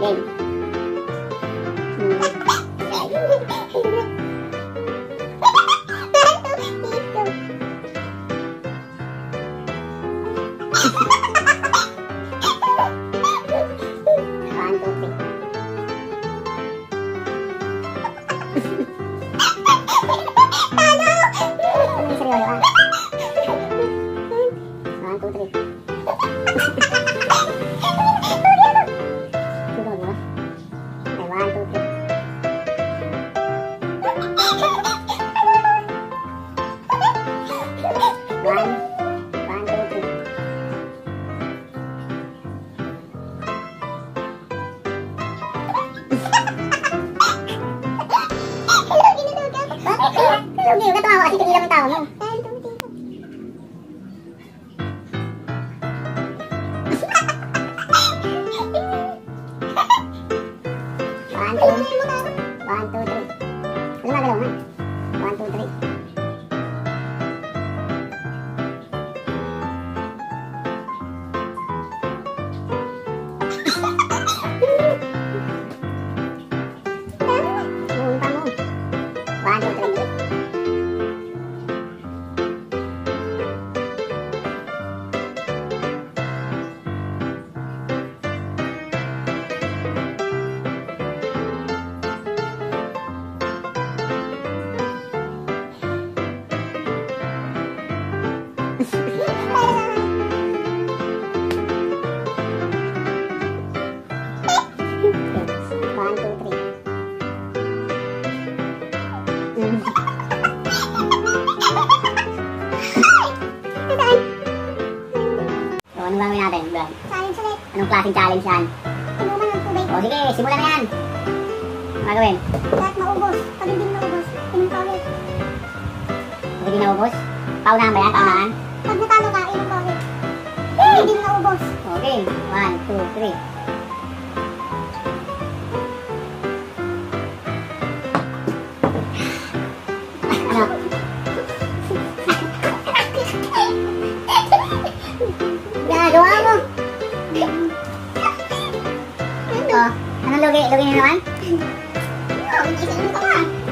Game. Hmm. Ano seryoso ka? Bakit? Lugi, katawa kasi tigilan mo tawa mo. One, two, one, two, three. Ano magalaw mo? One, two, three. Anong klaseng challenge yan? Inuman ng tubig. O sige, simulan na yan. Ano gagawin? Lahat maubos. Pag hindi mo naubos, inom ka ulit. Pag hindi naubos? Paunahan ba yan? Paunahan? 2, 3. Gagawa mo! Oh, anong lugi? Lugi na naman? Oo, oh, mag-isa naman ka